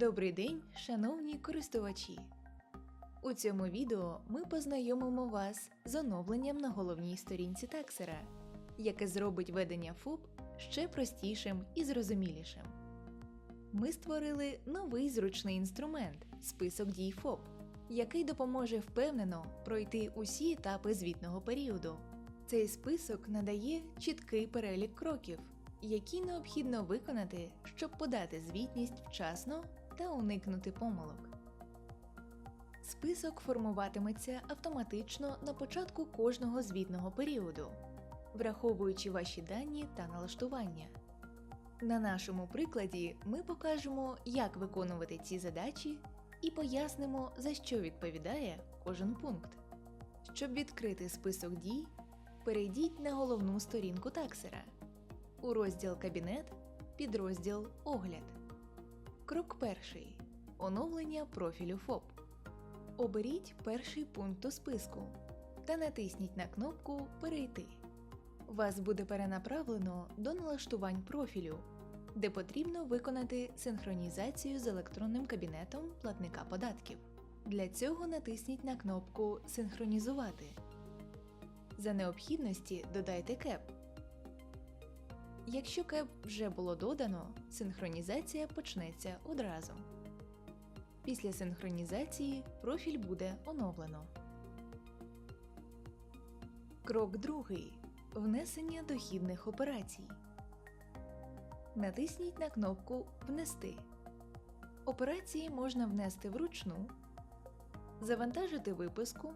Добрий день, шановні користувачі! У цьому відео ми познайомимо вас з оновленням на головній сторінці таксера, яке зробить ведення ФОП ще простішим і зрозумілішим. Ми створили новий зручний інструмент список дій ФОП, який допоможе впевнено пройти усі етапи звітного періоду. Цей список надає чіткий перелік кроків, які необхідно виконати, щоб подати звітність вчасно та уникнути помилок. Список формуватиметься автоматично на початку кожного звітного періоду, враховуючи ваші дані та налаштування. На нашому прикладі ми покажемо, як виконувати ці задачі і пояснимо, за що відповідає кожен пункт. Щоб відкрити список дій, перейдіть на головну сторінку таксера. У розділ Кабінет, підрозділ Огляд. Крок перший. Оновлення профілю ФОП. Оберіть перший пункт у списку та натисніть на кнопку Перейти. Вас буде перенаправлено до налаштувань профілю, де потрібно виконати синхронізацію з електронним кабінетом платника податків. Для цього натисніть на кнопку Синхронізувати. За необхідності додайте КЕП. Якщо КЕП вже було додано, синхронізація почнеться одразу. Після синхронізації профіль буде оновлено. Крок другий. Внесення дохідних операцій. Натисніть на кнопку Внести. Операції можна внести вручну, завантажити виписку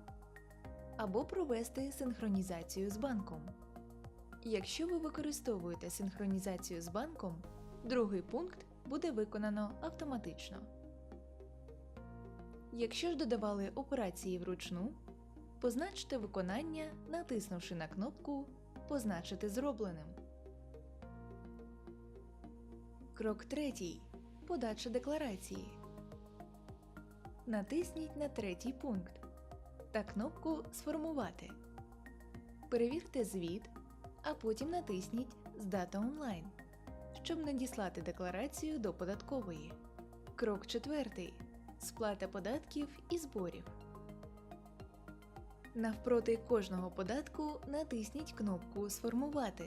або провести синхронізацію з банком. Якщо ви використовуєте синхронізацію з банком, другий пункт буде виконано автоматично. Якщо ж додавали операції вручну, позначте виконання, натиснувши на кнопку Позначити зробленим. Крок третій. Подача декларації. Натисніть на третій пункт та кнопку Сформувати. Перевірте звіт, а потім натисніть Здата онлайн, щоб надіслати декларацію до податкової. Крок четвертий. Сплата податків і зборів. Навпроти кожного податку натисніть кнопку Сформувати,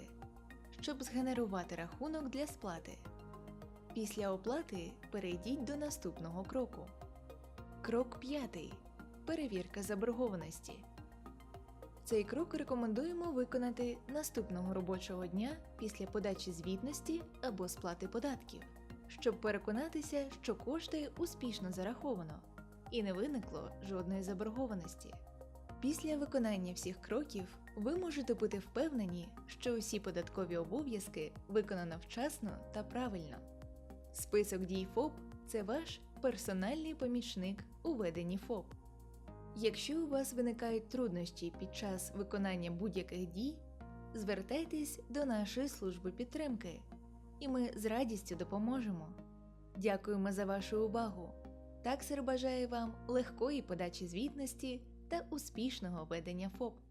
щоб згенерувати рахунок для сплати. Після оплати перейдіть до наступного кроку. Крок 5. Перевірка заборгованості. Цей крок рекомендуємо виконати наступного робочого дня після подачі звітності або сплати податків, щоб переконатися, що кошти успішно зараховано і не виникло жодної заборгованості. Після виконання всіх кроків ви можете бути впевнені, що усі податкові обов'язки виконано вчасно та правильно. Список дій ФОП це ваш персональний помічник у веденні ФОП. Якщо у вас виникають труднощі під час виконання будь-яких дій, звертайтесь до нашої служби підтримки, і ми з радістю допоможемо. Дякуємо за вашу увагу! Таксер бажає вам легкої подачі звітності та успішного ведення ФОП.